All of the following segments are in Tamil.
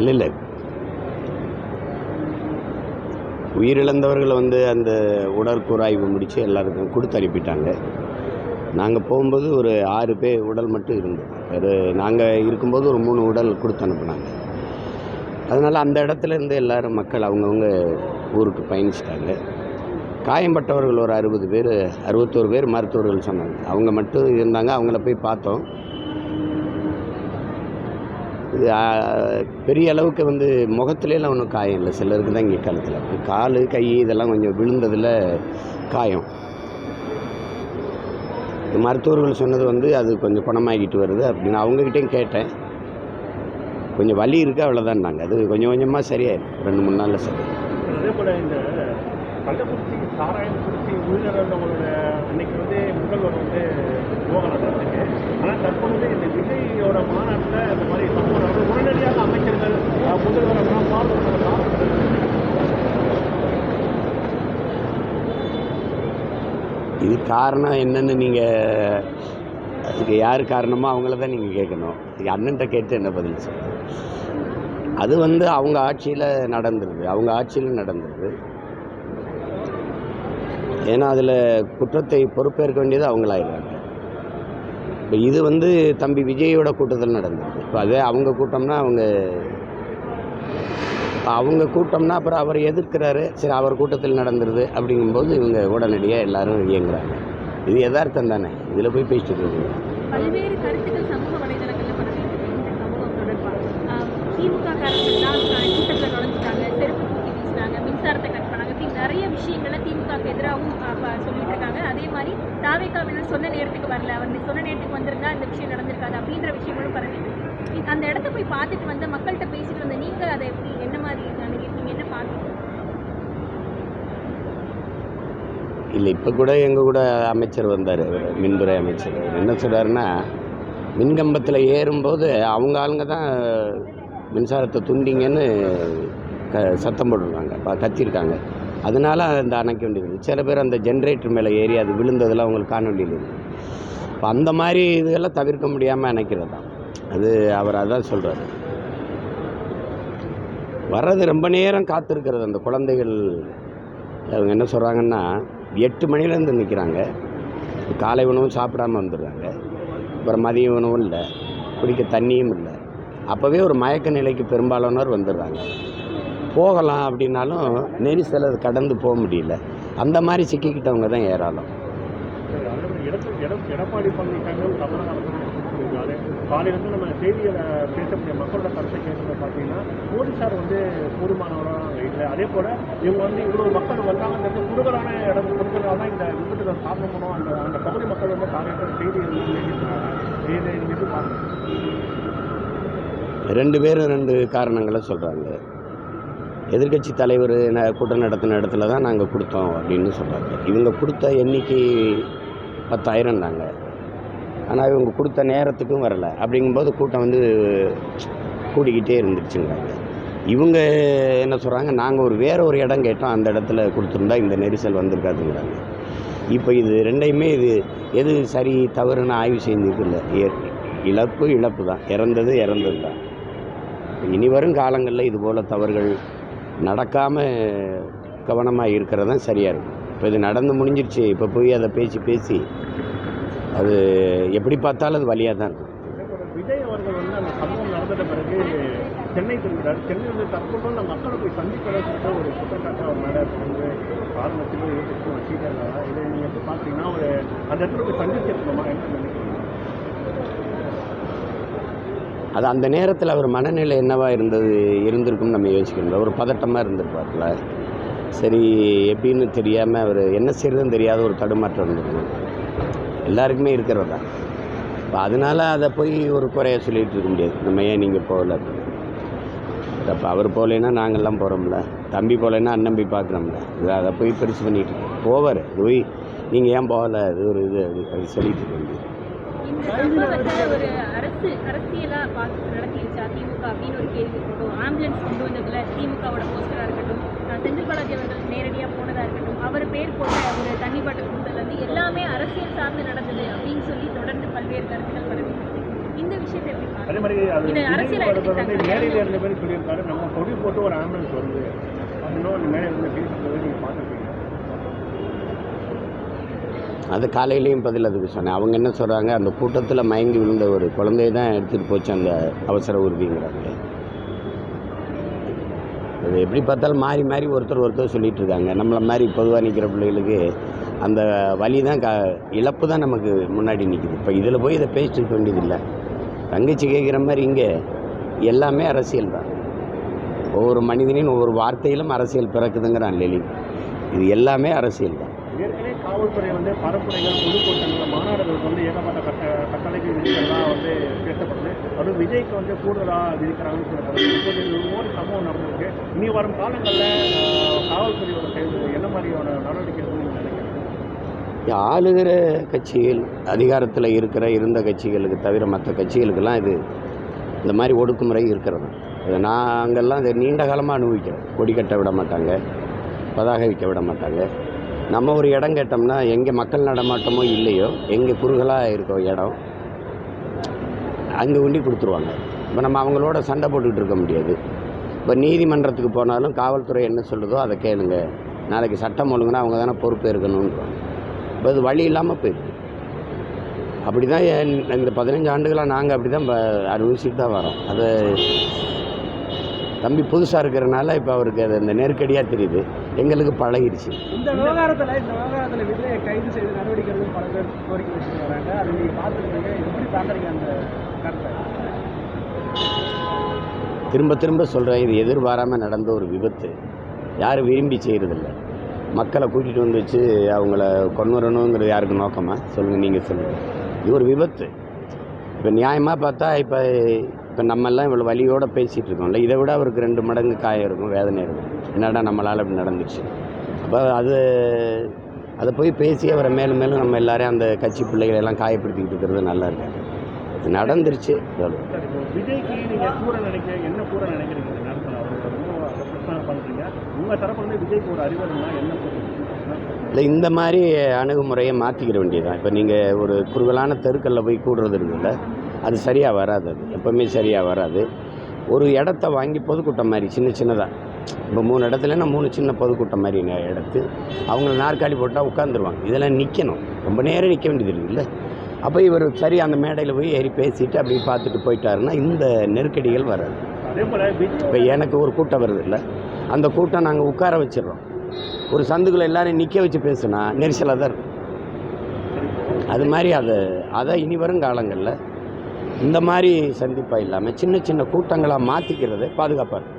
இல்லை இல்லை. உயிரிழந்தவர்கள் வந்து அந்த உடற்கூறாய்வு முடித்து எல்லாருக்கும் கொடுத்து அனுப்பிட்டாங்க. நாங்கள் போகும்போது ஒரு ஆறு பேர் உடல் மட்டும் இருந்தது. அது நாங்கள் இருக்கும்போது ஒரு மூணு உடல் கொடுத்து அனுப்புனாங்க. அதனால் அந்த இடத்துல இருந்து எல்லாரும் மக்கள் அவங்கவுங்க ஊருக்கு பயணிச்சிட்டாங்க. காயம்பட்டவர்கள் ஒரு அறுபது பேர் அறுபத்தோரு பேர் மருத்துவர்கள் சொன்னாங்க. அவங்க மட்டும் இருந்தாங்க அவங்கள போய் பார்த்தோம். பெரிய அளவுக்கு வந்து முகத்துலலாம் ஒன்றும் காயம் இல்லை. சிலருக்கு தான் இங்கே கழுத்தில். கால் கை இதெல்லாம் கொஞ்சம் விழுந்ததில் காயம். இது மருத்துவர்கள் சொன்னது வந்து அது கொஞ்சம் குணமாகிட்டு வருது அப்படின்னு அவங்கக்கிட்டையும் கேட்டேன். கொஞ்சம் வலி இருக்குது அவ்வளோதான்னாங்க அது கொஞ்சம் கொஞ்சமாக சரியாயிடும் ரெண்டு மூணு நாளில் சரி. கள்ளக்குறிச்சி சாராயம் குறிச்சி உயிரிழந்தவங்களோட இன்னைக்கு வந்து முதல்வர் வந்து யோகா நடந்துச்சு ஆனால் தற்பொழுது இந்த விஜயோட மாநாட்டில் இந்த மாதிரி சம்பவம் உடனடியாக அமைச்சர்கள் முதல்வர் எல்லாம் பார்த்து இது காரணம் என்னன்னு நீங்கள் அதுக்கு யார் காரணமோ அவங்கள தான் நீங்கள் கேட்கணும். இது அண்ணன்ட்ட கேட்டு என்ன பதில் சொல்லுங்கள் அது வந்து அவங்க ஆட்சியில் நடந்துருது அவங்க ஆட்சியில் நடந்துருது ஏன்னா அதில் குற்றத்தை பொறுப்பேற்க வேண்டியது அவங்களாயிடுறாங்க. இப்போ இது வந்து தம்பி விஜயோட கூட்டத்தில் நடந்தது. இப்போ அதே அவங்க கூட்டம்னா அவங்க அவங்க கூட்டம்னா அப்புறம் அவர் எதிர்க்கிறாரு சரி அவர் கூட்டத்தில் நடந்துருது அப்படிங்கும்போது இவங்க உடனடியாக எல்லாரும் இயங்குறாங்க. இது யதார்த்தம் தானே? இதில் போய் பேசிட்டு இருக்கீங்க. பல்வேறு கருத்துக்கள் சமூக வலைதளங்களில் திமுக காரர்கள் தான் கூட்டத்தில் நுழைஞ்சிட்டாங்க செருப்பு தூக்கி வீசினாங்க மின்சாரத்தை கட் பண்ணாங்க இப்படி நிறைய விஷயங்களை திமுகக்கு எதிராகவும் ஆஹ் ப- சொல்லிட்டு இருக்காங்க அதே மாதிரி தாவேக்காவினர் சொன்ன நேரத்துக்கு வரல. அவர் சொன்ன நேரத்துக்கு வந்திருந்தா இந்த விஷயம் நடந்திருக்காது அப்படின்ற விஷயங்களும் பரவிது அந்த இடத்த போய் பார்த்துட்டு வந்த மக்கள்கிட்ட பேசிட்டு வந்த நீங்க அதை எப்படி என்ன மாதிரி நினைக்கிறீங்க என்ன பார்த்தீங்க இல்லை இப்போ கூட எங்கள் கூட அமைச்சர் வந்தார் மின்துறை அமைச்சர். என்ன சொல்கிறாருன்னா மின்கம்பத்தில் ஏறும்போது அவங்க ஆளுங்க தான் மின்சாரத்தை துண்டிங்கன்னு க சத்தம் போட்டிருக்காங்க ப கத்திருக்காங்க. அதனால அந்த அணைக்க வேண்டியது சில பேர் அந்த ஜென்ரேட்டர் மேலே ஏறி அது விழுந்ததெல்லாம் அவங்களுக்கு காண வேண்டியது இப்போ அந்த மாதிரி இதெல்லாம் தவிர்க்க முடியாமல் அணைக்கிறது தான். அது அவர் அதான் சொல்கிறாரு வர்றது ரொம்ப நேரம் காத்திருக்கிறது. அந்த குழந்தைகள் அவங்க என்ன சொல்கிறாங்கன்னா எட்டு மணிலேருந்து நிற்கிறாங்க காலை உணவும் சாப்பிடாம வந்துடுறாங்க. அப்புறம் மதிய உணவும் இல்லை. குடிக்க தண்ணியும் இல்லை. அப்போவே ஒரு மயக்க நிலைக்கு பெரும்பாலானோர் வந்துடுறாங்க. போகலாம் அப்படின்னாலும் நெரிசல் அது கடந்து போக முடியல. அந்த மாதிரி சிக்கிக்கிட்டவங்க தான் ஏராளம். எடப்பாடி எடப்பாடி பழனிசாமியும் தமிழக அரசும் சொல்லியிருக்காரு காலையிலேருந்து நம்ம செய்திகளை பேசக்கூடிய மக்களோட கருத்தை கேட்கறது பார்த்தீங்கன்னா மோடி சார் வந்து போதுமானவராக இல்லை அதே போல் இவங்க வந்து இவ்வளோ மக்கள் வந்தாங்கன்றது குறுகலான இடம் கொடுக்கறதால தான் இந்த விபத்துகள் காரணம் பண்ணோம் அந்த அந்த பகுதி மக்கள் வந்து காலையில் செய்தி எழுதியிருக்காங்க இதை ரெண்டு பேரும் ரெண்டு காரணங்களை சொல்கிறாங்க எதிர்க்கட்சி தலைவர் ந- கூட்டம் நடத்தின இடத்துல தான் நாங்கள் கொடுத்தோம் அப்படின்னு சொல்கிறாங்க இவங்க கொடுத்த எண்ணிக்கை பத்தாயிரம் தாங்க. ஆனால் இவங்க கொடுத்த நேரத்துக்கும் வரலை. அப்படிங்கும்போது கூட்டம் வந்து கூடிக்கிட்டே இருந்துச்சுங்கிறாங்க இவங்க என்ன சொல்கிறாங்க நாங்கள் ஒரு வேற ஒரு இடம் கேட்டோம் அந்த இடத்துல கொடுத்துருந்தா இந்த நெரிசல் வந்திருக்காதுங்கிறாங்க. இப்போ இது ரெண்டையுமே இது எது சரி தவறுன்னு ஆய்வு செஞ்சது இல்லை. இழப்பு இழப்பு தான் இறந்தது இறந்தது தான் இனி வரும் காலங்களில் இது போல் தவறுகள் நடக்காமல் கவனமாக இருக்கிறது தான் சரியாக இருக்கும். இப்போ இது நடந்து முடிஞ்சிருச்சு. இப்போ போய் அதை பேசி பேசி அது எப்படி பார்த்தாலும் அது வழியாக தான் இருக்கும். விஜய் அவர்கள் வந்து அந்த சம்பவம் நடந்த பிறகு சென்னை திரும்பினார் சென்னை வந்து தற்போது அந்த மக்களை போய் ஒரு குற்றச்சாட்டு அவர் மேலே வந்து ஆரம்பத்திலும் இதை நீங்கள் எப்படி பார்த்தீங்கன்னா ஒரு அந்த இடத்துல போய் சந்திச்சிருக்கோமா என்ன நினைக்கிறீங்க? அது அந்த நேரத்தில் அவர் மனநிலை என்னவா இருந்தது இருந்திருக்கும்னு நம்ம யோசிக்கணும் ஒரு பதட்டமாக இருந்திருப்பார்ல. சரி எப்படின்னு தெரியாமல் அவர் என்ன செய்யறதுன்னு தெரியாத ஒரு தடுமாற்றம் இருந்திருக்கும். எல்லாருக்குமே இருக்கிறது? தான் இப்போ அதனால் அதை போய் ஒரு குறைய சொல்லிகிட்டு இருக்க முடியாது. நம்ம ஏன் நீங்கள் போகல? அப்படின்னு அப்போ அவர் போகலைன்னா நாங்கள்லாம் போகிறோம்ல தம்பி போகலைன்னா அண்ணன் போய் பார்க்குறோம்ல. இது அதை போய் பெருசு பண்ணிகிட்டு இருக்கோம் போவார். போய் நீங்கள் ஏன் போகலை? அது ஒரு இது அது அது சொல்லிட்டு இருக்க ஒரு அரசு அரசியலா பார்த்து நடத்திடுச்சா திமுக அப்படின்னு ஒரு கேள்வி இருக்கட்டும் ஆம்புலன்ஸ் கொண்டு வந்ததுல திமுகவோட போஸ்டரா இருக்கட்டும் செந்தில் பாலாஜி அவர்கள் நேரடியா போனதா இருக்கட்டும் அவர் பேர் போட்ட ஒரு தண்ணி பாட்டில் கொடுத்ததுல இருந்து எல்லாமே அரசியல் சார்ந்து நடந்தது அப்படின்னு சொல்லி தொடர்ந்து பல்வேறு கருத்துக்கள் பரவி. இந்த விஷயத்தை எப்படி அதே பார்க்கணும் மாதிரி அது இது அரசியல். மேடையில் இருந்த பேர் சொல்லியிருக்காரு. நம்ம கொடி போட்டு ஒரு ஆம்புலன்ஸ் வருது. அப்படின்னும் அந்த மேடையில் இருந்து பேசுறது நீங்கள் பார்த்துருக்கீங்க. அது காலையிலையும் பதில் அதுக்கு சொன்னேன். அவங்க என்ன சொல்கிறாங்க அந்த கூட்டத்தில் மயங்கி விழுந்த ஒரு குழந்தைய தான் எடுத்துகிட்டு போச்சு அந்த அவசர உறுதிங்கிறாங்க. அது எப்படி பார்த்தாலும் மாறி மாறி ஒருத்தர் ஒருத்தர் சொல்லிகிட்டு இருக்காங்க. நம்மளை மாதிரி பொதுவாக நிற்கிற பிள்ளைகளுக்கு அந்த வழி தான் க இழப்பு தான் நமக்கு முன்னாடி நிற்கிது இப்போ இதில் போய் இதை பேசிட்டு இருக்க வேண்டியதில்லை. தங்கச்சி கேட்குற மாதிரி இங்கே எல்லாமே அரசியல் தான். ஒவ்வொரு மனிதனின் ஒவ்வொரு வார்த்தையிலும் அரசியல் பிறக்குதுங்கிறான் லெலின் இது எல்லாமே அரசியல் தான். ஏற்கனவே காவல்துறை வந்து பரப்புரைகள் பொதுக்கூட்டங்கள் மாநாடுகளுக்கு வந்து ஏகப்பட்ட கட்ட கட்டளைகள் விதிகள்லாம் வந்து பேசப்படுது. அதுவும் விஜய்க்கு வந்து கூடுதலாக விதிக்கிறாங்கன்னு சொல்லுறாங்க இப்போது இது ஒரு சம்பவம் நடந்திருக்கு. இனி வரும் காலங்களில் காவல்துறையோட செயல் என்ன மாதிரியான நடவடிக்கை இருக்கும்னு நினைக்கிறீங்க? ஆளுகிற கட்சிகள் அதிகாரத்தில் இருக்கிற இருந்த கட்சிகளுக்கு தவிர மற்ற கட்சிகளுக்கெல்லாம் இது இந்த மாதிரி ஒடுக்குமுறை இருக்கிறது. நாங்கள்லாம் இதை நீண்ட காலமாக அனுபவிக்கிறோம். கொடி கட்ட விட மாட்டாங்க பதாகை வைக்க விட மாட்டாங்க. நம்ம ஒரு இடம் கேட்டோம்னா எங்கே மக்கள் நடமாட்டமோ இல்லையோ எங்கே குறுகலாக இருக்கோ இடம் அங்கே உண்டி கொடுத்துருவாங்க. இப்போ நம்ம அவங்களோட சண்டை போட்டுக்கிட்டு இருக்க முடியாது. இப்போ நீதிமன்றத்துக்கு போனாலும் காவல்துறை என்ன சொல்லுதோ அதை கேளுங்க. நாளைக்கு சட்டம் ஒழுங்குனா அவங்க தானே பொறுப்பு இருக்கணுன்றோம் இப்போ அது வழி இல்லாமல் போயிடுது. அப்படி தான் இந்த பதினஞ்சு ஆண்டுகளாக நாங்கள் அப்படி தான் அனுபவிச்சுட்டு தான் வரோம். அது தம்பி புதுசாக இருக்கிறனால இப்போ அவருக்கு அது அந்த நெருக்கடியாக தெரியுது. எங்களுக்கு பழகிடுச்சு. இந்த விவகாரத்தில் இந்த விவகாரத்தில் விஜயை கைது செய்து நடவடிக்கை பல பேர் கோரிக்கை வச்சுட்டு வராங்க அதை நீங்கள் பார்த்துருக்கீங்க எப்படி பார்க்குறீங்க அந்த கருத்தை? திரும்ப திரும்ப சொல்கிறேன் இது எதிர்பாராமல் நடந்த ஒரு விபத்து. யாரும் விரும்பி செய்கிறதில்ல மக்களை கூட்டிகிட்டு வந்து வச்சு அவங்கள கொண்டுறணுங்கிறது யாருக்கு நோக்கமா? சொல்லுங்கள் நீங்கள் சொல்லுங்கள் இது ஒரு விபத்து. இப்போ நியாயமாக பார்த்தா இப்போ இப்போ நம்மெல்லாம் இவ்வளோ வலியோடு பேசிகிட்டு இருக்கோம்ல இதை விட அவருக்கு ரெண்டு மடங்கு காயம் இருக்கும் வேதனை இருக்கும். என்னடா நம்மளால் இப்படி நடந்துச்சு? அப்போ அது அதை போய் பேசி அவரை மேலும் மேலும் நம்ம எல்லாரையும் அந்த கட்சி பிள்ளைகளை எல்லாம் காயப்படுத்திக்கிட்டு இருக்கிறது நல்லா இருக்கு. நடந்துருச்சு. இல்லை இந்த மாதிரி அணுகுமுறையை மாற்றிக்கிற வேண்டியதுதான். இப்போ நீங்கள் ஒரு குறுகலான தெருக்களில் போய் கூடுறது இருக்குல்ல அது சரியாக வராது அது. எப்போவுமே சரியாக வராது. ஒரு இடத்த வாங்கி பொதுக்கூட்டம் மாதிரி சின்ன சின்னதாக இப்போ மூணு இடத்துலன்னா மூணு சின்ன பொதுக்கூட்டம் மாதிரி எடுத்து அவங்கள நாற்காலி போட்டால் உட்காந்துருவாங்க இதெல்லாம் நிற்கணும் ரொம்ப நேரம் நிற்க வேண்டியது இருக்குல்ல அப்போ இவர் சரி அந்த மேடையில் போய் ஏறி பேசிட்டு அப்படி பார்த்துட்டு போயிட்டாருன்னா இந்த நெருக்கடிகள் வராது. இப்போ எனக்கு ஒரு கூட்டம் வருது இல்லை. அந்த கூட்டம் நாங்கள் உட்கார வச்சிடறோம். ஒரு சந்துக்குள்ள எல்லாரையும் நிற்க வச்சு பேசுனா நெரிசலாக தான் இருக்கும். அது மாதிரி அதை அதை இனி வரும் காலங்களில் இந்த மாதிரி சந்திப்பாக இல்லாமல் சின்ன சின்ன கூட்டங்களாக மாற்றிக்கிறது பாதுகாப்பாக இருக்கும்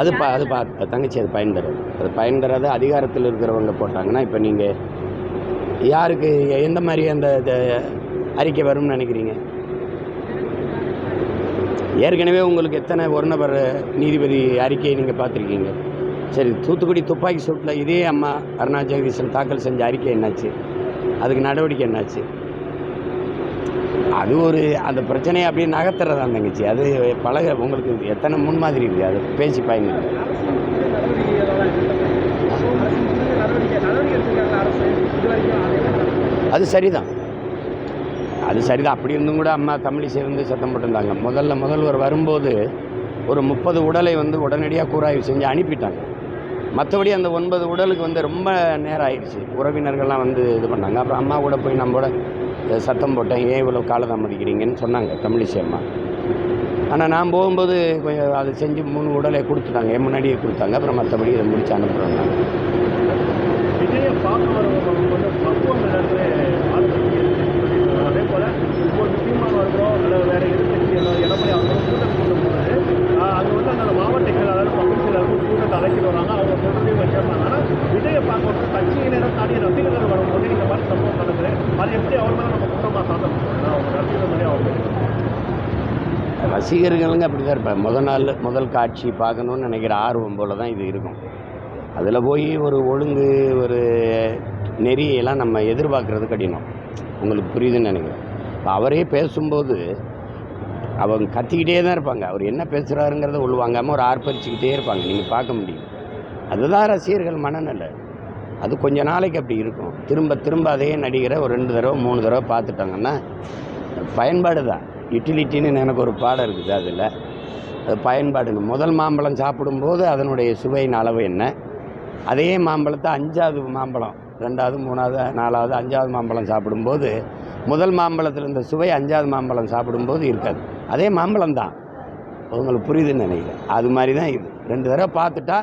அது ப அது பா தங்கச்சி அது பயன் தராது அது பயன் தராது அதிகாரத்தில் இருக்கிறவங்க போட்டாங்கன்னா இப்போ நீங்கள் யாருக்கு எந்த மாதிரி அந்த அறிக்கை வரும்னு நினைக்கிறீங்க? ஏற்கனவே உங்களுக்கு எத்தனை ஒரு நபர் நீதிபதி அறிக்கையை நீங்கள் பார்த்துருக்கீங்க? சரி தூத்துக்குடி துப்பாக்கி சூட்டில் இதே அம்மா அருணா ஜெகதீசன் தாக்கல் செஞ்ச அறிக்கை என்னாச்சு? அதுக்கு நடவடிக்கை என்னாச்சு? அது ஒரு அந்த பிரச்சனையை அப்படியே நகர்த்துறதா தங்கச்சி? அது பழக உங்களுக்கு எத்தனை முன்மாதிரி இருக்குது? அது பேசி பயன் அது சரிதான். அது சரிதான். அப்படி இருந்தும் கூட அம்மா தமிழிசை வந்து சத்தம் போட்டிருந்தாங்க. முதல்ல முதல்வர் வரும்போது ஒரு முப்பது உடலை வந்து உடனடியாக கூறாய்வு செஞ்சு அனுப்பிட்டாங்க. மற்றபடி அந்த ஒன்பது உடலுக்கு வந்து ரொம்ப நேரம் ஆயிடுச்சு. உறவினர்கள்லாம் வந்து இது பண்ணாங்க. அப்புறம் அம்மா கூட போய் நம்மளோட கூட சத்தம் போட்டேன். ஏன் இவ்வளோ காலதாமதிக்கிறீங்கன்னு சொன்னாங்க தமிழிசை அம்மா. ஆனால் நான் போகும்போது கொஞ்சம் அதை செஞ்சு மூணு உடலை கொடுத்துட்டாங்க. என் முன்னாடியே கொடுத்தாங்க. அப்புறம் மற்றபடி இதை முடிச்சு அனுப்புகிறோம் நாங்கள் அதே போல் வேறு எதிர்கட்சி எடப்பாடி அவங்க கூட்டம் அங்கே வந்து அந்த கூட்டத்தை அழைச்சிட்டு வராங்க. அவங்க சொல்றதையும் வச்சிருந்தாங்க ஆனால் விஜயை பார்க்கறது கட்சியினரை கட்சியினரும் தாண்டி ரசிகர்கள் வரும்போது இந்த மாதிரி சம்பவம் நடக்குது. அது எப்படி அவர் மேலே நம்ம குற்றமாக சாதம் அவங்க ரசிகர் மாதிரி அவங்க ரசிகர்களுங்க அப்படி தான் இருப்பேன் முதல் நாள் முதல் காட்சி பார்க்கணுன்னு நினைக்கிற ஆர்வம் போல் தான் இது இருக்கும். அதில் போய் ஒரு ஒழுங்கு ஒரு நெறியெல்லாம் நம்ம எதிர்பார்க்குறது கடினம். உங்களுக்கு புரியுதுன்னு நினைக்கிறேன். இப்போ அவரே பேசும்போது அவங்க கத்திக்கிட்டே தான் இருப்பாங்க. அவர் என்ன பேசுகிறாருங்கிறத உள்வாங்காமல் ஒரு ஆர்ப்பரிச்சுக்கிட்டே இருப்பாங்க. நீங்கள் பார்க்க முடியும். அதுதான் ரசிகர்கள் மனநிலை. அது கொஞ்ச நாளைக்கு அப்படி இருக்கும். திரும்ப திரும்ப அதே நடிகரை ஒரு ரெண்டு தடவை மூணு தடவை பார்த்துட்டாங்கன்னா பயன்பாடு தான். யூட்டிலிட்டின்னு எனக்கு ஒரு பாடம் இருக்குது அதில். அது பயன்பாடுங்க. முதல் மாம்பழம் சாப்பிடும்போது அதனுடைய சுவையின் அளவு என்ன? அதே மாம்பழத்தை அஞ்சாவது மாம்பழம் ரெண்டாவது மூணாவது நாலாவது அஞ்சாவது மாம்பழம் சாப்பிடும்போது முதல் மாம்பழத்தில் இருந்த சுவை அஞ்சாவது மாம்பழம் சாப்பிடும்போது இருக்காது. அதே மாம்பழம் தான் உங்களுக்கு புரியுதுன்னு நினைக்கிறேன். அது மாதிரி தான் இது. ரெண்டு தடவை பார்த்துட்டா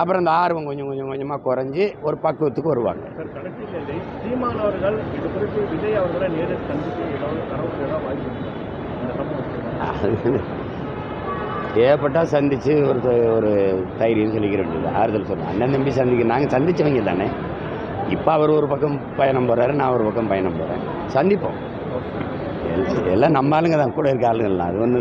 அப்புறம் இந்த ஆர்வம் கொஞ்சம் கொஞ்சம் கொஞ்சமாக குறைஞ்சி ஒரு பக்குவத்துக்கு வருவாங்க. நேரில் சந்தித்து ஒரு ஒரு தைரியம் சொல்லிக்கிற வேண்டியது ஆறுதல் சொல்லுவோம் அண்ணன் தம்பி சந்திக்க நாங்கள் சந்திச்சவங்க தானே. இப்போ அவர் ஒரு பக்கம் பயணம் போகிறாரு நான் ஒரு பக்கம் பயணம் போகிறேன் சந்திப்போம். எல்லாம் நம்ம ஆளுங்க தான் கூட இருக்க ஆளுங்கள்லாம் அது ஒன்று